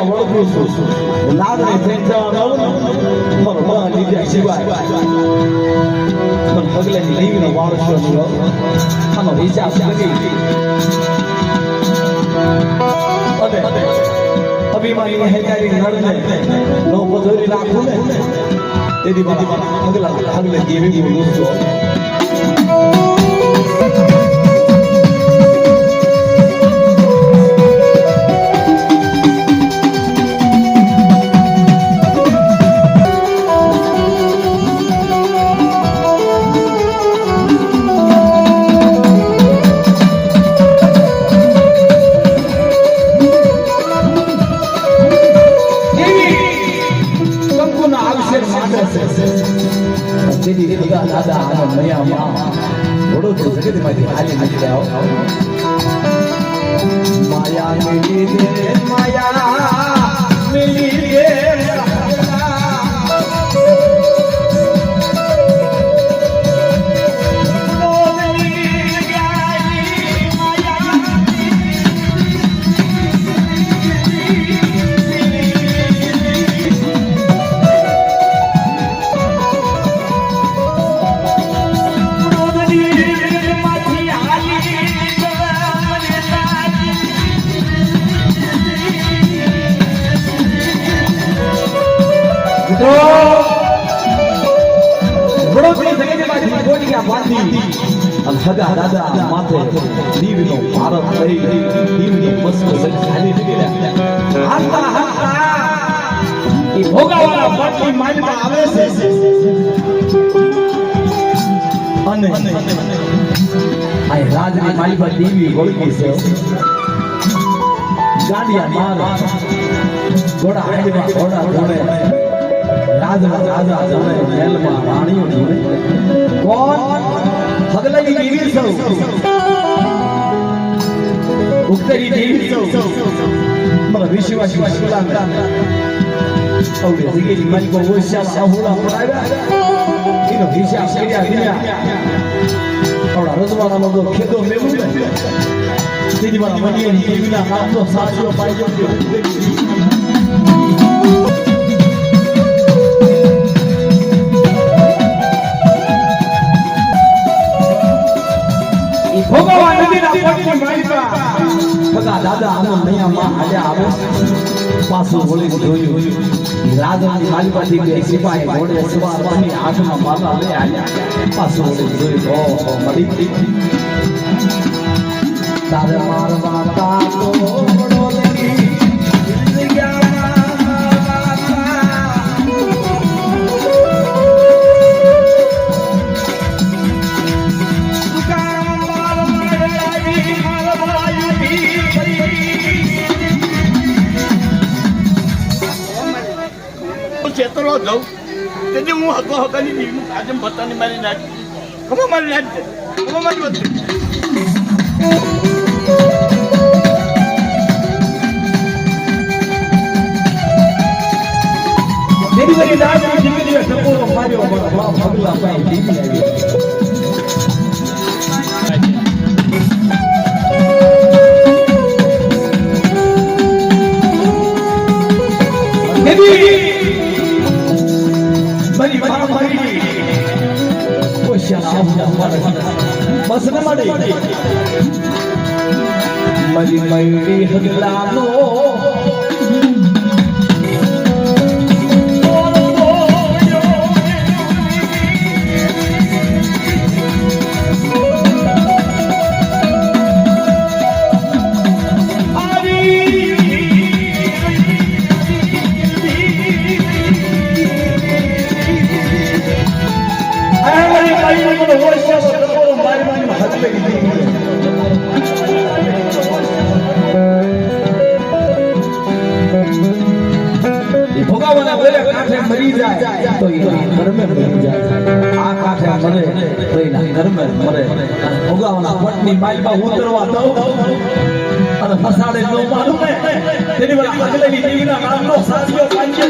માઈમાં વળગું છું લાદને થઈને જવાનું મારો બા લીધા સિવાય પણ પગલે લીવીનો વારસો થયો આનો હિસાબ લગી અને અભિમાની હેજારી નડને નો પધોરી રાખું ને તેથી મારા પગલા પગલે દેવી બોલું છું અભિષેક માટે છે. જેથી ખુદા દાદા અને મૈયા માં વડોદરી જગતમાંથી હાલી નીકળ્યા માયા મિલી દે માયા મિલી દે હગા દાદા માથે દીવનો ભારત લઈ દીવની મસ્ત સંખ્યાની નીકળ્યા. હાલતા હાલતા. એ ભોગાવાળા પાટલી માંડમાં આવે છે. અને આ રાજની માલિકા દેવી વળગી છે. ગાડિયા માર. ઘોડા હાંડમાં ઘોડા ધોળે. રાજા રાજા જાણે મહેલમાં રાણીઓ જોડે કોણ? હગલઈ દેવી સૌ. ઉત્તરી દેવી સૌ. મારા વિશ્વાસી શિલા અવડે જગેલી માલિકો ઓશિયા સાહુલા પડાવ્યા એનો હિસાબ કર્યા વિના આવડા રજવાડાનો તો ખેદો મેવું ને તેથી મારા મનીએ દેવીના નામનો સાચો પાઈ ભોગવા નદીના પટની માલિકા. ભગા દાદા આનો નૈયા માં હાલ્યા આવો. પાછું વળી જોયું. રાજની માલિકાથી બે સિપાહી ઘોડે સવાર બની હાથમાં માલા લઈ આવ્યા પાછું વળી જોયું. ઓહો મળી તારે મારવા તાતો જાઉં? તેથી હું હકો હકાની દીકરી આજે પોતાની મારી નાખ. ખબર મારી નાખી ખબર મારી ટકોરો માર્યો મારા બાપ ધીમી આવી બની બસ ન મળી મરી મયડી હગલાનો તો એના ધર્મે મરે ભોગાવાના પટની માલમાં ઉતરવા દઉં. અને ફસાડે નો ને તેની વાત આગળની દેવીના નામનો સાચીઓ પાંચે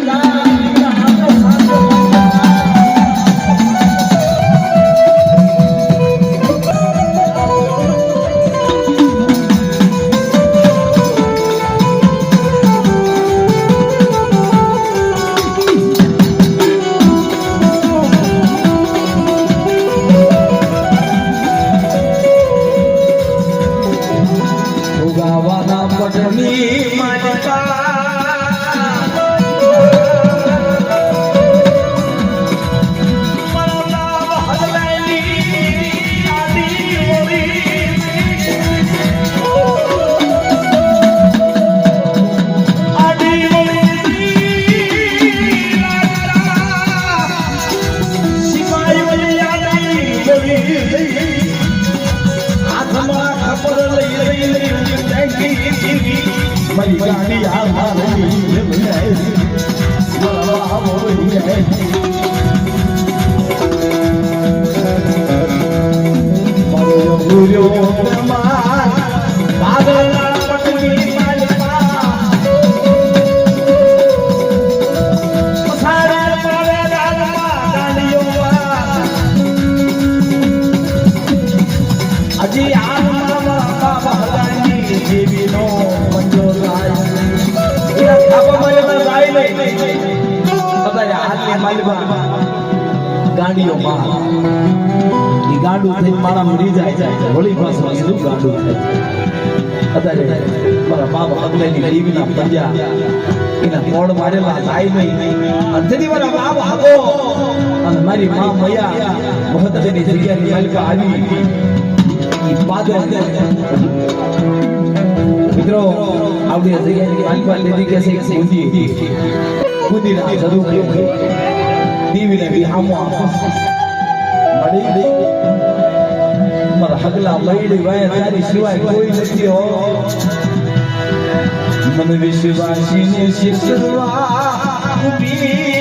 હાથની માલમાં ગાડીઓમાં એ ગાંડું થઈને મારા મરી જાય. હોળી ભાષામાં કીધું ગાડું થાય. અત્યારે મારા બાપ અગલેની દેવીના પંજા, એના કોડ મારેલા થાય નહીં. અને તેથી મારા બાપ આગો અને મારી મા મયા, મહત્વની જગ્યાની માલિકા આવી. પાદર મિત્રો આવડી જગ્યાની માલિકા લીધી કે છે ગુંદી ગુંદીના જરૂર દેવીને વિહામો આપો મળી. મારા હગલા મળી વાય, તારી સિવાય કોઈ નથી હો. મન વિશ્વાસીને શીખવા ઊભી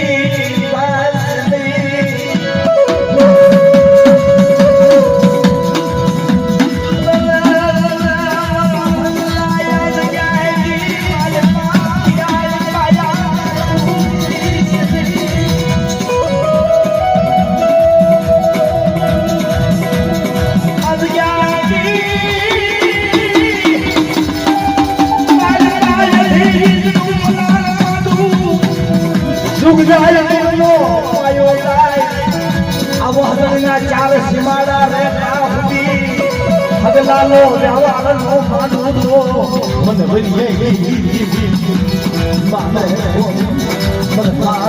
આવો હરણના ચાર સીમાડા રે કાફી. હગલાલો વ્યવહારનો માનવો. મને મને પાસ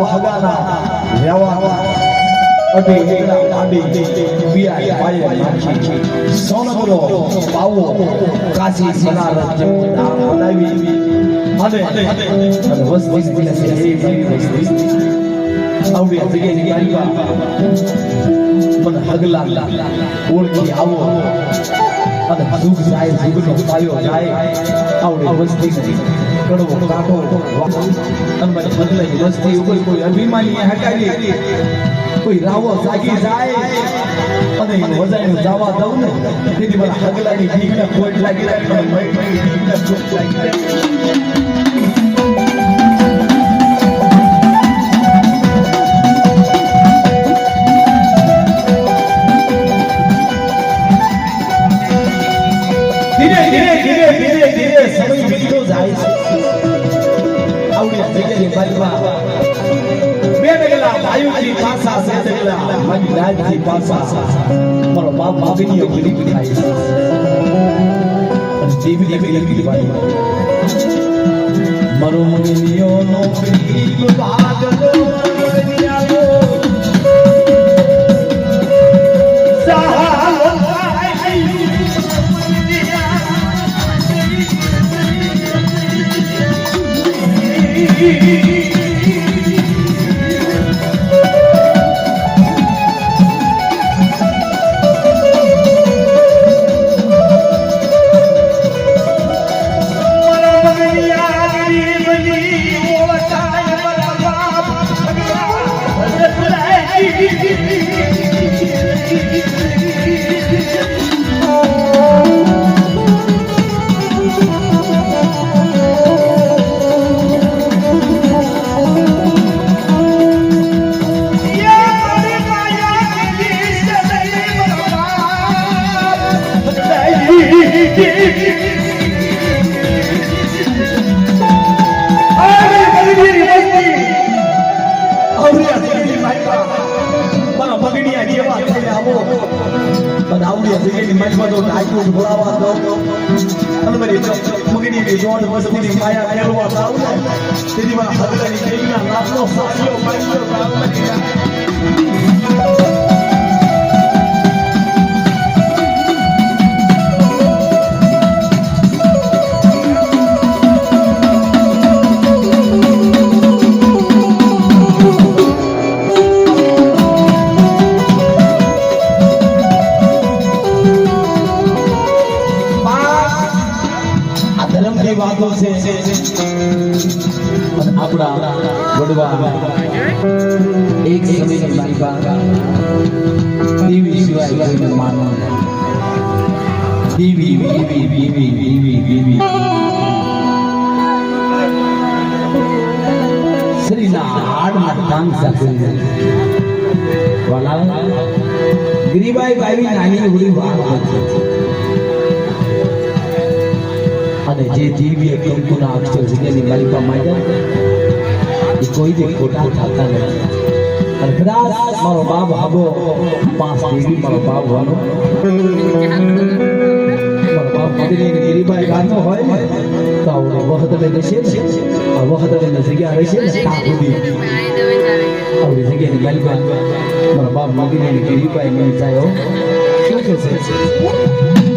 બાપ હગાના વ્યવહાર એકલા માંડી બિયાય પાયે નાખી સોનગરો પાવો કાશી બનારસ જેવું નામ બનાવી અને અને વસ્તી દિલે છે એ વસ્તી આવડી જાય સુખનો પાયો જાય આવડે વસ્તી કડવો કાઢો અને મને બદલાઈ વસ્તી ઉપર કોઈ અભિમાની હટાવી કોઈ રાવો જાગી જાય અને એને વજાઈને જવા દઉં ને તેથી મારા હગલાની ભીખને ખોટ લાગી જાય મને મૈત્રીની ભીખને ખોટ લાગી જાય ધીરે ધીરે ધીરે ધીરે ધીરે સમય વીતતો જાય છે જગ્યાની બાજુમાં બે ડગલા વાયુજી પાસા છે ડગલા. મારી રાજજી પાસા મારો બાપ બાપીની ગીરી થાય છે. અને દેવી દેવી મારો મગનિયો નો પ્રીત ભાગલો Sim. માયા મેળવા જાવ ને તેથી મારા હદની દેવીના નામનો સાચો માન્યો રામ બહાદુર છે અને આપણા વડવા એક સમયની મારી બા દેવી સિવાય કોઈને માનો દેવી દેવી દેવી દેવી દેવી શરીરના હાડના ટાંગ સાથે વાલા ગરીબાઈ બાવી નાની ઉડી વાત હતી અને જે દિવ્ય કંકુના અક્ષર જગ્યાની માલિકા માંગ્યા એ કોઈ દે ખોટા થતા નથી. અને કદાચ મારો બાપ હાબો પાંચ દેવી મારો બાપ વાનો મારો બાપ મદીની ગરીબાઈ ગાતો હોય ને, તો આવડે વખત રહેશે ને, આ વખત જગ્યા રહેશે ને, ત્યાં સુધી. આવડી મને જાય શું કહેશે?